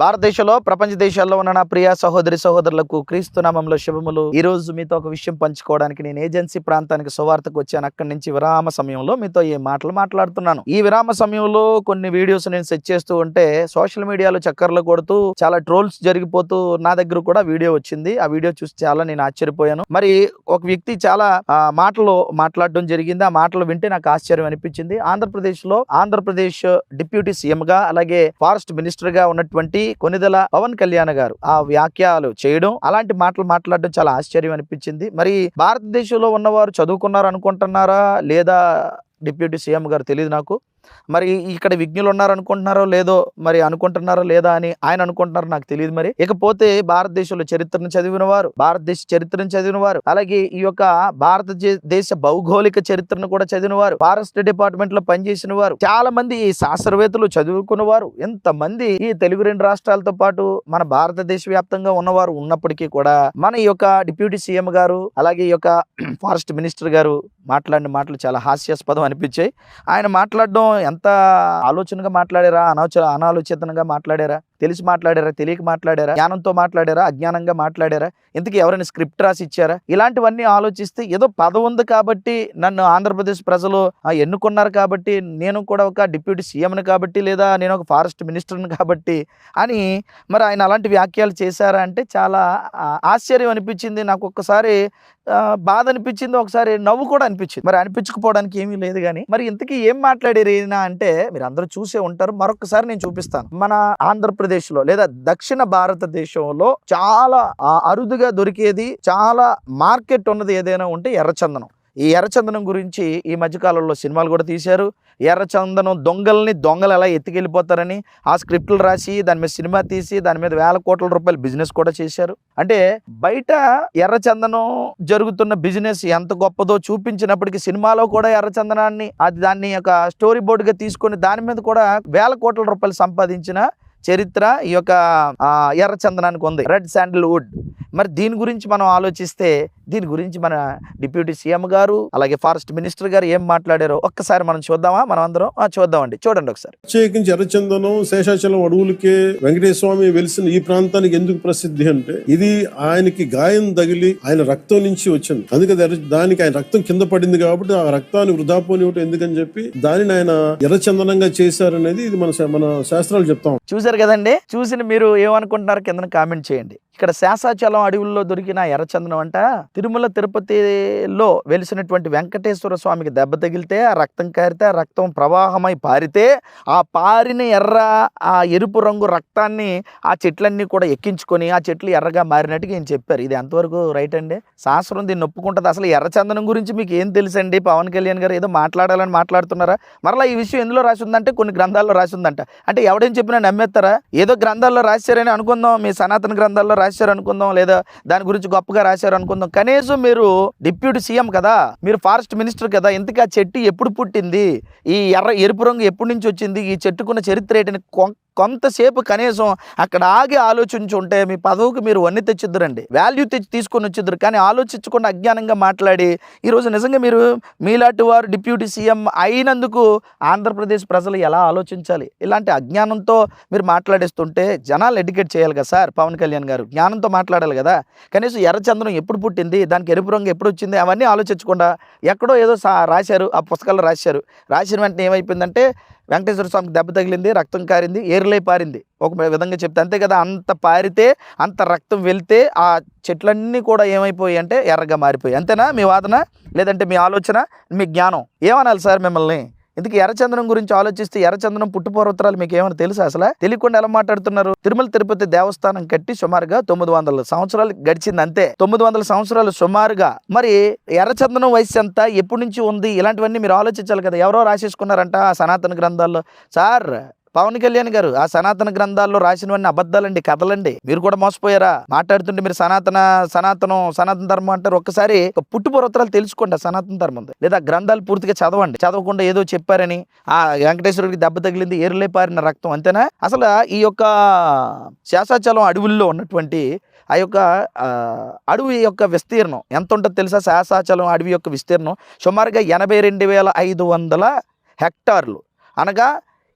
భారతదేశంలో ప్రపంచ దేశాల్లో ఉన్న నా ప్రియ సహోదరి సహోదరులకు క్రీస్తు నామంలో శుభములు. ఈ రోజు మీతో ఒక విషయం పంచుకోవడానికి నేను ఏజెన్సీ ప్రాంతానికి సువార్తకు వచ్చాను. అక్కడి నుంచి విరామ సమయంలో మీతో ఈ మాటలు మాట్లాడుతున్నాను. ఈ విరామ సమయంలో కొన్ని వీడియోస్ నేను సెట్ చేస్తూ ఉంటే సోషల్ మీడియాలో చక్కర్లు కొడుతూ చాలా ట్రోల్స్ జరిగిపోతూ నా దగ్గర కూడా వీడియో వచ్చింది. ఆ వీడియో చూసి చాలా నేను ఆశ్చర్యపోయాను. మరి ఒక వ్యక్తి చాలా మాటలు మాట్లాడడం జరిగింది. ఆ మాటలు వింటే నాకు ఆశ్చర్యం అనిపించింది. ఆంధ్రప్రదేశ్లో ఆంధ్రప్రదేశ్ డిప్యూటీ సీఎం గా అలాగే ఫారెస్ట్ మినిస్టర్గా ఉన్నటువంటి కొనిదల పవన్ కళ్యాణ్ గారు. ఆ వ్యాఖ్యలు చేయడం అలాంటి మాటలు మాట్లాడడం చాలా ఆశ్చర్యం అనిపించింది. మరి భారతదేశంలో ఉన్నవారు చదువుకున్నారు అనుకుంటున్నారా లేదా డిప్యూటీ సీఎం గారు తెలియదు నాకు. మరి ఇక్కడ విజ్ఞులు ఉన్నారు అనుకుంటున్నారో లేదో మరి అనుకుంటున్నారో లేదా అని ఆయన అనుకుంటున్నారో నాకు తెలియదు మరి. ఇకపోతే భారతదేశంలో చరిత్రను చదివిన వారు భారతదేశ చరిత్రను చదివిన వారు అలాగే ఈ యొక్క భారతదేశ భౌగోళిక చరిత్రను కూడా చదివిన వారు ఫారెస్ట్ డిపార్ట్మెంట్లో పనిచేసిన వారు చాలా మంది ఈ శాస్త్రవేత్తలు చదువుకున్న వారు ఎంతమంది ఈ తెలుగు రెండు రాష్ట్రాలతో పాటు మన భారతదేశ వ్యాప్తంగా ఉన్నవారు ఉన్నప్పటికీ కూడా మన ఈ యొక్క డిప్యూటీ సీఎం గారు అలాగే ఈ యొక్క ఫారెస్ట్ మినిస్టర్ గారు మాట్లాడిన మాటలు చాలా హాస్యాస్పదం అనిపించాయి. ఆయన మాట్లాడడం ఎంత ఆలోచనగా మాట్లాడారా? అనవచ అనాలోచితంగా మాట్లాడారా? తెలిసి మాట్లాడారా తెలియక మాట్లాడారా జ్ఞానంతో మాట్లాడారా అజ్ఞానంగా మాట్లాడారా? ఇంతకీ ఎవరైనా స్క్రిప్ట్ రాసి ఇచ్చారా? ఇలాంటివన్నీ ఆలోచిస్తే ఏదో పదవి ఉంది కాబట్టి నన్ను ఆంధ్రప్రదేశ్ ప్రజలు ఆ, ఎన్నుకున్నారు కాబట్టి నేను కూడా ఒక డిప్యూటీ సీఎంని కాబట్టి లేదా నేను ఒక ఫారెస్ట్ మినిస్టర్ని కాబట్టి అని మరి ఆయన అలాంటి వ్యాఖ్యలు చేశారా అంటే చాలా ఆశ్చర్యం అనిపించింది. నాకు ఒక్కసారి బాధ అనిపించింది ఒకసారి నవ్వు కూడా అనిపించింది. మరి అనిపించకపోవడానికి ఏమీ లేదు కానీ మరి ఇంతకీ ఏం మాట్లాడారు అంటే మీరు అందరూ చూసే ఉంటారు మరొకసారి నేను చూపిస్తాను. మన ఆంధ్రప్రదేశ్ ఆంధ్రప్రదేశ్లో లేదా దక్షిణ భారతదేశంలో చాలా అరుదుగా దొరికేది చాలా మార్కెట్ ఉన్నది ఏదైనా ఉంటే ఎర్రచందనం. ఈ ఎర్రచందనం గురించి ఈ మధ్యకాలంలో సినిమాలు కూడా తీశారు. ఎర్రచందనం దొంగల్ని దొంగలు ఎలా ఎత్తుకెళ్ళిపోతారని ఆ స్క్రిప్ట్లు రాసి దాని మీద సినిమా తీసి దాని మీద వేల కోట్ల రూపాయల బిజినెస్ కూడా చేశారు. అంటే బయట ఎర్రచందనం జరుగుతున్న బిజినెస్ ఎంత గొప్పదో చూపించినప్పటికీ సినిమాలో కూడా ఎర్రచందనాన్ని అది దాన్ని ఒక స్టోరీ బోర్డుగా తీసుకొని దాని మీద కూడా వేల కోట్ల రూపాయలు సంపాదించిన చరిత్ర ఈ యొక్క ఎర్ర చందనానికి ఉంది. Red sandalwood. మరి దీని గురించి మనం ఆలోచిస్తే దీని గురించి మన డిప్యూటీ సీఎం గారు అలాగే ఫారెస్ట్ మినిస్టర్ గారు ఏం మాట్లాడారో ఒక్కసారి మనం చూద్దామా? మనం అందరం చూద్దామండి. చూడండి ఒకసారి. ప్రత్యేకించి ఎర్రచందనం శేషాచలం అడవులకే వెంకటేశ్వర స్వామి వెలిసిన ఈ ప్రాంతానికి ఎందుకు ప్రసిద్ధి అంటే ఇది ఆయనకి గాయం తగిలి ఆయన రక్తం నుంచి వచ్చింది. అందుకే దానికి ఆయన రక్తం కింద పడింది కాబట్టి ఆ రక్తాన్ని వృధా పోనివ్వటం ఎందుకని చెప్పి దానిని ఆయన ఎర్రచందనంగా చేశారనేది ఇది మన మన శాస్త్రాలు చెప్తాం చూశారు కదండి? చూసిన మీరు ఏమనుకుంటున్నారు కింద కామెంట్ చేయండి. ఇక్కడ శేషాచలం అడవుల్లో దొరికిన ఎర్రచందనం అంట తిరుమల తిరుపతిలో వెలిసినటువంటి వెంకటేశ్వర స్వామికి దెబ్బ తగిలితే ఆ రక్తం కారితే ఆ రక్తం ప్రవాహమై పారితే ఆ పారిన ఎర్ర ఆ ఎరుపు రంగు రక్తాన్ని ఆ చెట్లన్నీ కూడా ఎక్కించుకొని ఆ చెట్లు ఎర్రగా మారినట్టుగా ఏం చెప్పారు. ఇది ఎంతవరకు రైట్ అండి? శాస్త్రం దీన్ని ఒప్పుకుంటుంది. అసలు ఎర్రచందనం గురించి మీకు ఏం తెలుసండి? పవన్ కళ్యాణ్ గారు ఏదో మాట్లాడాలని మాట్లాడుతున్నారా? మరలా ఈ విషయం ఎందులో రాసి ఉందంటే కొన్ని గ్రంథాల్లో రాసి ఉందంట అంటే ఎవడేం చెప్పినా నమ్మేస్తారా? ఏదో గ్రంథాల్లో రాశారని అనుకుందాం మీ సనాతన గ్రంథాల్లో రాశారు అనుకుందాం లేదా దాని గురించి గొప్పగా రాశారు అనుకుందాం. కనీసం మీరు డిప్యూటీ సీఎం కదా మీరు ఫారెస్ట్ మినిస్టర్ కదా ఇంతకీ ఆ చెట్టు ఎప్పుడు పుట్టింది? ఈ ఎర్ర ఎరుపు రంగు ఎప్పటి నుంచి వచ్చింది? ఈ చెట్టుకున్న చరిత్ర ఏంటని కొంతసేపు కనీసం అక్కడ ఆగి ఆలోచించి ఉంటే మీ పదవికి మీరు వన్ని తెచ్చిద్దరండి. వాల్యూ తెచ్చి తీసుకొని వచ్చిద్దరు. కానీ ఆలోచించకుండా అజ్ఞానంగా మాట్లాడి ఈరోజు నిజంగా మీరు మీలాంటి వారు డిప్యూటీ సీఎం అయినందుకు ఆంధ్రప్రదేశ్ ప్రజలు ఎలా ఆలోచించాలి? ఇలాంటి అజ్ఞానంతో మీరు మాట్లాడేస్తుంటే జనాలు ఎడ్యుకేట్ చేయాలి కదా సార్ పవన్ కళ్యాణ్ గారు. జ్ఞానంతో మాట్లాడాలి కదా. కనీసం ఎర్రచంద్రం ఎప్పుడు పుట్టింది దానికి ఎరుపు రంగు ఎప్పుడు వచ్చింది అవన్నీ ఆలోచించకుండా ఎక్కడో ఏదో సా రాశారు ఆ పుస్తకాల్లో రాశారు. రాసిన వెంటనే ఏమైపోయిందంటే వెంకటేశ్వర స్వామికి దెబ్బ తగిలింది రక్తం కారింది ఏర్లై పారింది. ఒక విధంగా చెప్తే అంతే కదా అంత పారితే అంత రక్తం వెళ్తే ఆ చెట్లన్నీ కూడా ఏమైపోయాయి అంటే ఎర్రగా మారిపోయాయి అంతేనా మీ వాదన? లేదంటే మీ ఆలోచన మీ జ్ఞానం. ఏమనాలి సార్ మిమ్మల్ని? ఇందుకు ఎర్రచందనం గురించి ఆలోచిస్తే ఎర్రచందనం పుట్టుపూర్వత్రాలు మీకు ఏమైనా తెలుసా అసలు? తెలియకుండా ఎలా మాట్లాడుతున్నారు? తిరుమల తిరుపతి దేవస్థానం కట్టి సుమారుగా తొమ్మిది వందల సంవత్సరాలు గడిచింది అంతే తొమ్మిది వందల సంవత్సరాలు సుమారుగా. మరి ఎర్రచందనం వయసు ఎంత? ఎప్పటి నుంచి ఉంది? ఇలాంటివన్నీ మీరు ఆలోచించాలి కదా. ఎవరో రాసేసుకున్నారంట సనాతన గ్రంథాల్లో. సార్ పవన్ కళ్యాణ్ గారు ఆ సనాతన గ్రంథాల్లో రాసినవన్నీ అబద్ధాలండి కథలండి. మీరు కూడా మోసపోయారా? మాట్లాడుతుంటే మీరు సనాతన సనాతనం సనాతన ధర్మం అంటారు. ఒక్కసారి ఒక పుట్టుపూర్వత్రాలు తెలుసుకోండి ఆ సనాతన ధర్మం లేదా గ్రంథాలు పూర్తిగా చదవండి. చదవకుండా ఏదో చెప్పారని ఆ వెంకటేశ్వరుడికి దెబ్బ తగిలింది ఏరులే పారిన రక్తం అంతేనా? అసలు ఈ యొక్క శాసాచలం అడవుల్లో ఉన్నటువంటి ఆ యొక్క అడవి యొక్క విస్తీర్ణం ఎంత ఉంటుందో తెలుసా? శాసాచలం అడవి యొక్క విస్తీర్ణం సుమారుగా ఎనభై రెండు వేల ఐదు వందల హెక్టార్లు. అనగా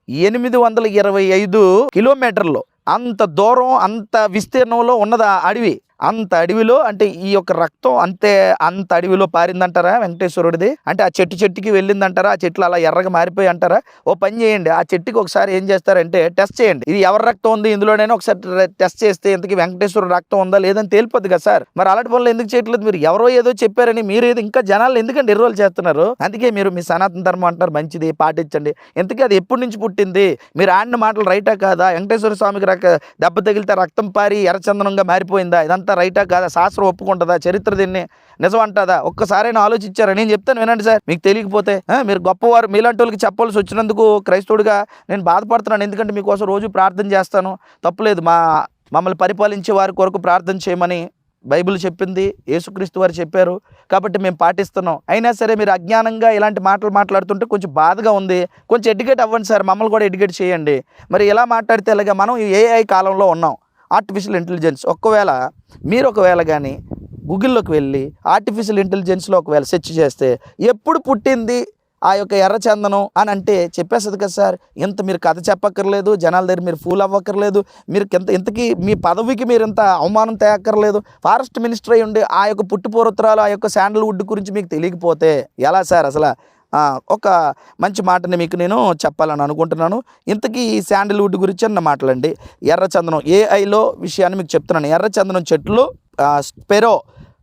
ఎనిమిది వందల ఇరవై ఐదు కిలోమీటర్లు. అంత దూరం అంత విస్తీర్ణంలో ఉన్నది అడవి? అంత అడవిలో అంటే ఈ యొక్క రక్తం అంతే అంత అడవిలో పారిందంటారా వెంకటేశ్వరుడిది? అంటే ఆ చెట్టు చెట్టుకి వెళ్ళిందంటారా? ఆ చెట్లు అలా ఎర్రగా మారిపోయి అంటారా? ఓ పని చేయండి. ఆ చెట్టుకి ఒకసారి ఏం చేస్తారంటే టెస్ట్ చేయండి. ఇది ఎవరి రక్తం ఉంది? ఇందులోనైనా ఒకసారి టెస్ట్ చేస్తే ఇంతకీ వెంకటేశ్వరుడు రక్తం ఉందా లేదని తేలిపోద్ది కదా సార్. మరి అలాంటి పనులు ఎందుకు చేయట్లేదు మీరు? ఎవరో ఏదో చెప్పారని మీరు ఏదో ఇంకా జనాలు ఎందుకంటే ఎర్రోలు చేస్తున్నారు? అందుకే మీరు మీ సనాతన ధర్మం అంటారు మంచిది పాటించండి. ఇంతకీ అది ఎప్పటి నుంచి పుట్టింది? మీరు ఆడిన మాటలు రైటా కాదా? వెంకటేశ్వర స్వామికి రక దెబ్బ తగిలితే రక్తం పారి ఎర్రచందనంగా మారిపోయిందా? ఇదంతా రైటా కాదా? శాస్త్రం ఒప్పుకుంటుందా? చరిత్ర దీన్ని నిజం అంటుందా ఒక్కసారైనా ఆలోచించారా నేను చెప్తాను వినండి సార్. మీకు తెలియకపోతే మీరు గొప్పవారు మీలాంటి వాళ్ళకి చెప్పాల్సి వచ్చినందుకు క్రైస్తవుడిగా నేను బాధపడుతున్నాను. ఎందుకంటే మీకోసం రోజు ప్రార్థన చేస్తాను. తప్పులేదు. మా మమ్మల్ని పరిపాలించే వారి కొరకు ప్రార్థన చేయమని బైబిల్ చెప్పింది. యేసుక్రీస్తు వారు చెప్పారు. కాబట్టి మేము పాటిస్తున్నాం. అయినా సరే మీరు అజ్ఞానంగా ఇలాంటి మాటలు మాట్లాడుతుంటే కొంచెం బాధగా ఉంది. కొంచెం ఎడ్యుకేట్ అవ్వండి సార్. మమ్మల్ని కూడా ఎడ్యుకేట్ చేయండి. మరి ఇలా మాట్లాడితే ఇలాగ మనం ఏఐ కాలంలో ఉన్నాం. ఆర్టిఫిషియల్ ఇంటెలిజెన్స్ ఒకవేళ మీరు ఒకవేళ కానీ గూగుల్లోకి వెళ్ళి ఆర్టిఫిషియల్ ఇంటెలిజెన్స్లో ఒకవేళ సెర్చ్ చేస్తే ఎప్పుడు పుట్టింది ఆ యొక్క ఎర్రచందనం అని అంటే చెప్పేస్తుంది కదా సార్. ఇంత మీరు కథ చెప్పక్కర్లేదు జనాల దగ్గర మీరు ఫూల్ అవ్వక్కర్లేదు మీరు ఇంత ఇంతకీ మీ పదవికి మీరు ఇంత అవమానం తేక్కర్లేదు ఫారెస్ట్ మినిస్టర్ అయి ఉండి ఆ యొక్క పుట్టుపూర్వత్రాలు ఆ యొక్క శాండల్వుడ్ గురించి మీకు తెలియకపోతే ఎలా సార్ అసలు? ఒక మంచి మాటని మీకు నేను చెప్పాలని అనుకుంటున్నాను. ఇంతకీ ఈ శాండల్వుడ్ గురించి అన్న మాటలండి. ఎర్రచందనం ఏఐలో విషయాన్ని మీకు చెప్తున్నాను. ఎర్రచందనం చెట్లు స్పెరో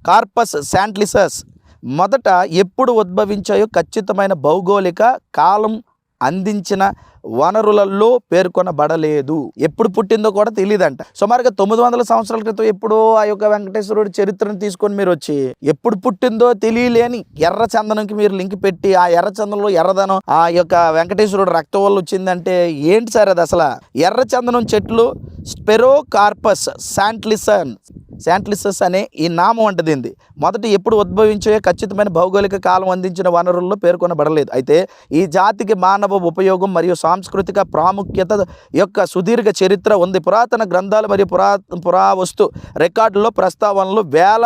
కార్పస్ శాంట్లిసస్ మొదట ఎప్పుడు ఉద్భవించాయో ఖచ్చితమైన భౌగోళిక కాలం అందించిన వనరులలో పేర్కొనబడలేదు. ఎప్పుడు పుట్టిందో కూడా తెలియదంట సుమారుగా తొమ్మిది వందల సంవత్సరాల క్రితం ఎప్పుడో ఆ యొక్క వెంకటేశ్వరుడి చరిత్రను తీసుకొని మీరు వచ్చి ఎప్పుడు పుట్టిందో తెలియలేని ఎర్ర చందనంకి మీరు లింక్ పెట్టి ఆ ఎర్ర చందనంలో ఎర్రదనం ఆ యొక్క వెంకటేశ్వరుడు రక్తం వల్ల వచ్చిందంటే ఏంటి సార్ అది అసలు? ఎర్ర చందనం చెట్లు స్పెరో కార్పస్ శాంట్లిసన్ శాంట్లిసస్ అనే ఈ నామం అంటది మొదట ఎప్పుడు ఉద్భవించే ఖచ్చితమైన భౌగోళిక కాలం అందించిన వనరుల్లో పేర్కొనబడలేదు. అయితే ఈ జాతికి మానవ ఉపయోగం మరియు సాంస్కృతిక ప్రాముఖ్యత యొక్క సుదీర్ఘ చరిత్ర ఉంది. పురాతన గ్రంథాలు మరియు పురా పురావస్తు రికార్డుల్లో ప్రస్తావనలు వేల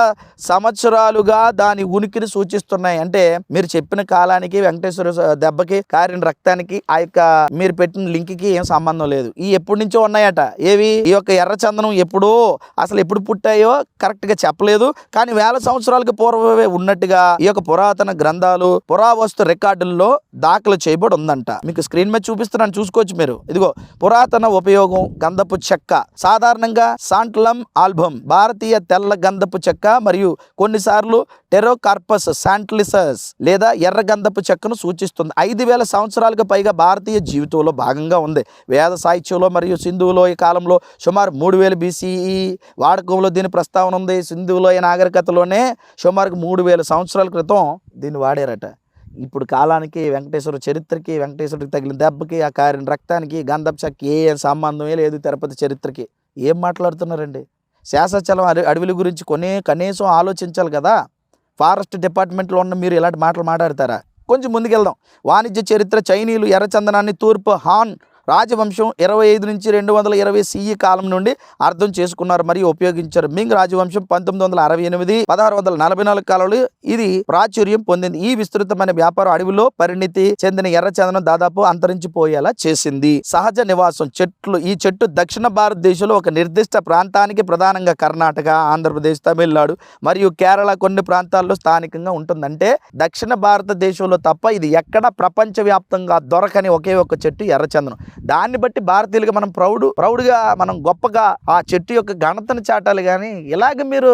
సంవత్సరాలుగా దాని ఉనికిని సూచిస్తున్నాయి. అంటే మీరు చెప్పిన కాలానికి వెంకటేశ్వర దెబ్బకి కారిన రక్తానికి ఆ యొక్క మీరు పెట్టిన లింక్కి ఏం సంబంధం లేదు. ఈ ఎప్పటి నుంచో ఉన్నాయట. ఏవి? ఈ యొక్క ఎర్రచందనం ఎప్పుడో అసలు ఎప్పుడు పుట్టాయో ఉన్నాయో కరెక్ట్గా చెప్పలేదు. కానీ వేల సంవత్సరాలకు పూర్వమే ఉన్నట్టుగా ఈ యొక్క పురాతన గ్రంథాలు పురావస్తు రికార్డుల్లో దాఖలు చేయబడి ఉందంట. మీకు స్క్రీన్ మీద చూపిస్తున్నాను చూసుకోవచ్చు మీరు. ఇదిగో పురాతన ఉపయోగం గంధపు చెక్క. సాధారణంగా సాంట్లం ఆల్బమ్ భారతీయ తెల్ల గంధపు చెక్క మరియు కొన్నిసార్లు టెరోకార్పస్ శాంట్లిసస్ లేదా ఎర్ర గంధపు చెక్కను సూచిస్తుంది. ఐదు వేల సంవత్సరాలకు పైగా భారతీయ జీవితంలో భాగంగా ఉంది. వేద సాహిత్యంలో మరియు సింధువులో ఈ కాలంలో సుమారు మూడు వేల బీసీఈ వాడకంలో దీని ప్రస్తావన ఉంది. సింధువులో నాగరికతలోనే సుమారుకు మూడు వేల సంవత్సరాల క్రితం దీన్ని వాడారట. ఇప్పుడు కాలానికి వెంకటేశ్వర చరిత్రకి వెంకటేశ్వరుడికి తగిలిన దెబ్బకి ఆ కారిన రక్తానికి గంధపు చెక్క ఏ సంబంధమే లేదు తిరుపతి చరిత్రకి. ఏం మాట్లాడుతున్నారండి? శాసచలం అడవి అడవుల గురించి కొనే కనీసం ఆలోచించాలి కదా? ఫారెస్ట్ డిపార్ట్మెంట్లో ఉన్న మీరు ఇలాంటి మాటలు మాట్లాడతారా? కొంచెం ముందుకెళ్దాం. వాణిజ్య చరిత్ర చైనీయులు ఎర్రచందనాన్ని తూర్పు హాన్ రాజవంశం ఇరవై ఐదు నుంచి రెండు వందల ఇరవై సిఈ కాలం నుండి అర్థం చేసుకున్నారు మరియు ఉపయోగించారు. మింగ్ రాజవంశం పంతొమ్మిది వందల అరవై ఎనిమిది పదహారు వందల నలభై నాలుగు కాలంలో ఇది ప్రాచుర్యం పొందింది. ఈ విస్తృతమైన వ్యాపారం అడవిలో పరిణితి చెందిన ఎర్రచందనం దాదాపు అంతరించిపోయేలా చేసింది. సహజ నివాసం చెట్లు ఈ చెట్టు దక్షిణ భారతదేశంలో ఒక నిర్దిష్ట ప్రాంతానికి ప్రధానంగా కర్ణాటక ఆంధ్రప్రదేశ్ తమిళనాడు మరియు కేరళ కొన్ని ప్రాంతాల్లో స్థానికంగా ఉంటుందంటే దక్షిణ భారతదేశంలో తప్ప ఇది ఎక్కడ ప్రపంచవ్యాప్తంగా దొరకని ఒకే ఒక చెట్టు ఎర్రచందనం దాన్ని బట్టి భారతీయులుగా మనం ప్రౌడ్ ప్రౌడ్గా మనం గొప్పగా ఆ చెట్టు యొక్క ఘనతను చాటాలి కానీ ఇలాగ మీరు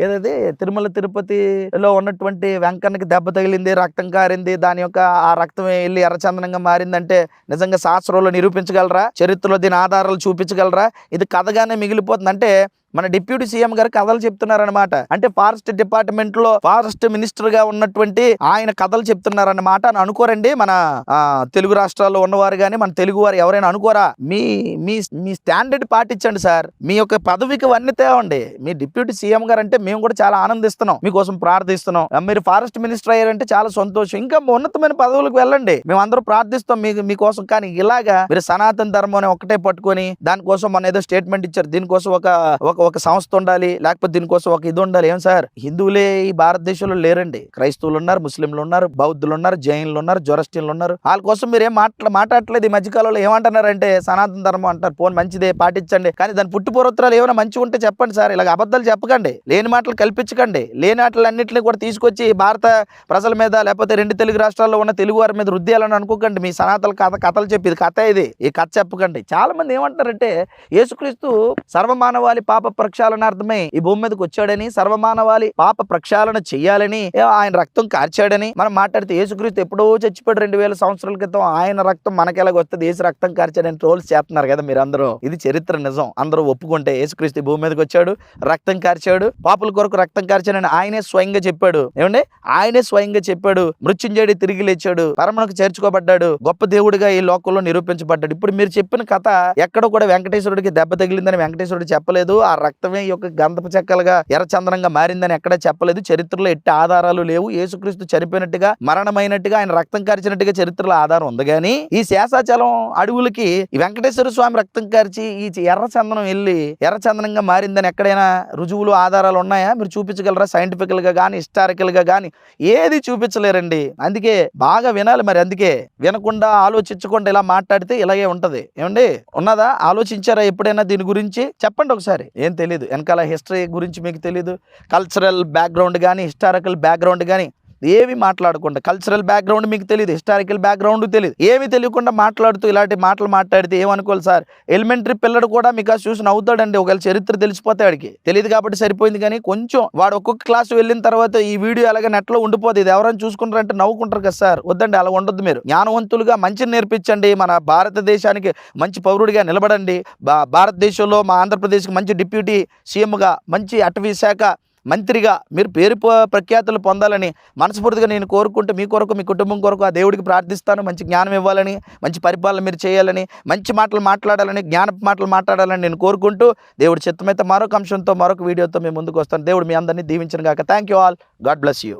ఏదైతే తిరుమల తిరుపతిలో ఉన్నటువంటి వెంకన్నకి దెబ్బ తగిలింది రక్తం కారింది దాని యొక్క ఆ రక్తం వెళ్ళి ఎర్రచందనంగా మారిందంటే నిజంగా శాస్త్రంలో నిరూపించగలరా? చరిత్రలో దీని ఆధారాలు చూపించగలరా? ఇది కథగానే మిగిలిపోతుంది అంటే మన డిప్యూటీ సీఎం గారు కథలు చెప్తున్నారన్నమాట. అంటే ఫారెస్ట్ డిపార్ట్మెంట్లో ఫారెస్ట్ మినిస్టర్గా ఉన్నటువంటి ఆయన కథలు చెప్తున్నారన్నమాట. అని అనుకోరండి మన ఆ, తెలుగు రాష్ట్రాల్లో ఉన్నవారు కానీ మన తెలుగు వారు ఎవరైనా అనుకోరా? మీ మీ మీ స్టాండర్డ్ పాటించండి సార్. మీ యొక్క పదవికి వన్నీ తేవండి. మీ డిప్యూటీ సీఎం గారు అంటే మేము కూడా చాలా ఆనందిస్తున్నాం. మీకోసం ప్రార్థిస్తున్నాం. మీరు ఫారెస్ట్ మినిస్టర్ అయ్యారంటే చాలా సంతోషం. ఇంకా ఉన్నతమైన పదవులకు వెళ్ళండి. మేము అందరూ ప్రార్థిస్తాం మీకు మీకోసం. కానీ ఇలాగా మీరు సనాతన ధర్మం ఒకటే పట్టుకొని దానికోసం మన ఏదో స్టేట్మెంట్ ఇచ్చారు. దీనికోసం ఒక ఒక ఒక సంస్థ ఉండాలి లేకపోతే దీనికోసం ఒక ఇది ఉండాలి. ఏం సార్? హిందువులే ఈ భారతదేశంలో లేరండి. క్రైస్తవులు ఉన్నారు ముస్లింలు ఉన్నారు బౌద్ధులు ఉన్నారు జైన్లు ఉన్నారు జొరస్టిన్లు ఉన్నారు. వాళ్ళ కోసం మీరు ఏం మాట్లా మాట్లాడట్లేదు ఈ మధ్యకాలంలో. ఏమంటున్నారంటే సనాతన ధర్మం అంటారు పోన్ మంచిదే పాటించండి. కానీ దాని పుట్టుపూర్వత్రాలు ఏమైనా మంచిగా ఉంటే చెప్పండి సార్. ఇలాగ అబద్ధాలు చెప్పకండి. లేని మాటలు కల్పించకండి. లేని మాటలు అన్నింటినీ కూడా తీసుకొచ్చి భారత ప్రజల మీద లేకపోతే రెండు తెలుగు రాష్ట్రాల్లో ఉన్న తెలుగు వారి మీద రుద్దేయాలని అనుకోకండి. మీ సనాతన కథ కథలు చెప్పి ఇది కథ ఇది. ఈ కథ చెప్పకండి. చాలా మంది ఏమంటారంటే యేసుక్రీస్తు సర్వమానవాళి పాప ప్రక్షాళనార్థమై ఈ భూమి మీదకి వచ్చాడని సర్వమానవాళి పాప ప్రక్షాళన చెయ్యాలని ఆయన రక్తం కార్చాడని మనం మాట్లాడితే యేసుక్రీస్తు ఎప్పుడో చచ్చిపోయాడు రెండు వేల సంవత్సరాల క్రితం. ఆయన రక్తం మనకెలాగ వస్తుంది? ఏసు రక్తం కార్చాడని ట్రోల్స్ చేస్తున్నారు కదా మీరు అందరూ ఇది చరిత్ర నిజం. అందరూ ఒప్పుకుంటే యేసుక్రీస్తు భూమి మీదకి వచ్చాడు రక్తం కార్చాడు పాపుల కొరకు రక్తం కార్చాడని ఆయనే స్వయంగా చెప్పాడు. ఏమండి? ఆయనే స్వయంగా చెప్పాడు. మృత్యుంజయుడు తిరిగి లేచాడు. పరమణకు చేర్చుకోబడ్డాడు. గొప్ప దేవుడిగా ఈ లోకంలో నిరూపించబడ్డాడు. ఇప్పుడు మీరు చెప్పిన కథ ఎక్కడ కూడా వెంకటేశ్వరుడికి దెబ్బ తగిలిందని వెంకటేశ్వరుడు చెప్పలేదు. ఆ రక్తమే యొక్క గంధపు చెక్కలుగా ఎర్రచందనంగా మారిందని ఎక్కడ చెప్పలేదు. చరిత్రలో ఎట్టి ఆధారాలు లేవు. యేసుక్రీస్తు చనిపోయినట్టుగా మరణమైనట్టుగా ఆయన రక్తం కరిచినట్టుగా చరిత్రలో ఆధారం ఉంది. కానీ ఈ శేషాచలం అడవులకి వెంకటేశ్వర స్వామి రక్తం కరిచి ఈ ఎర్రచందనం వెళ్ళి ఎర్రచందనంగా మారిందని ఎక్కడైనా రుజువులు ఆధారాలు ఉన్నాయా? మీరు చూపించగలరా? సైంటిఫికల్గా కానీ హిస్టారికల్గా కానీ ఏది చూపించలేరండి. అందుకే బాగా వినాలి మరి. అందుకే వినకుండా ఆలోచించకుండా ఇలా మాట్లాడితే ఇలాగే ఉంటది. ఏమండి? ఉన్నదా? ఆలోచించారా ఎప్పుడైనా దీని గురించి? చెప్పండి ఒకసారి. ఏం తెలియదు వెనకాల హిస్టరీ గురించి మీకు తెలియదు కల్చరల్ బ్యాక్గ్రౌండ్ కానీ హిస్టారికల్ బ్యాక్గ్రౌండ్ కానీ ఏవి మాట్లాడకుండా కల్చరల్ బ్యాక్గ్రౌండ్ మీకు తెలియదు హిస్టారికల్ బ్యాక్గ్రౌండ్ తెలియదు ఏమి తెలియకుండా మాట్లాడుతూ ఇలాంటి మాటలు మాట్లాడితే ఏమనుకోవాలి సార్? ఎలిమెంటరీ పిల్లడు కూడా మీకు అది చూసి నవ్వుతాడండి. ఒకవేళ చరిత్ర తెలిసిపోతే వాడికి తెలియదు కాబట్టి సరిపోయింది కానీ కొంచెం వాడు ఒక్కొక్క క్లాస్ వెళ్ళిన తర్వాత ఈ వీడియో అలాగే నెట్లో ఉండిపోతుంది ఇది ఎవరైనా చూసుకుంటారంటే నవ్వుకుంటారు కదా సార్? వద్దండి అలా ఉండొద్దు మీరు. జ్ఞానవంతులుగా మంచిని నేర్పించండి. మన భారతదేశానికి మంచి పౌరుడిగా నిలబడండి. భా భారతదేశంలో మా ఆంధ్రప్రదేశ్కి మంచి డిప్యూటీ సీఎంగా మంచి అటవీ శాఖ మంత్రిగా మీరు పేరు ప్రఖ్యాతులు పొందాలని మనస్ఫూర్తిగా నేను కోరుకుంటూ మీ కొరకు మీ కుటుంబం కొరకు ఆ దేవుడికి ప్రార్థిస్తాను. మంచి జ్ఞానం ఇవ్వాలని మంచి పరిపాలన మీరు చేయాలని మంచి మాటలు మాట్లాడాలని జ్ఞానపు మాటలు మాట్లాడాలని నేను కోరుకుంటూ దేవుడి చిత్తమైతే మరొక అంశంతో మరొక వీడియోతో మేము ముందుకు వస్తాను దేవుడు మీ అందరినీ దీవించిన గాక thank you all God bless you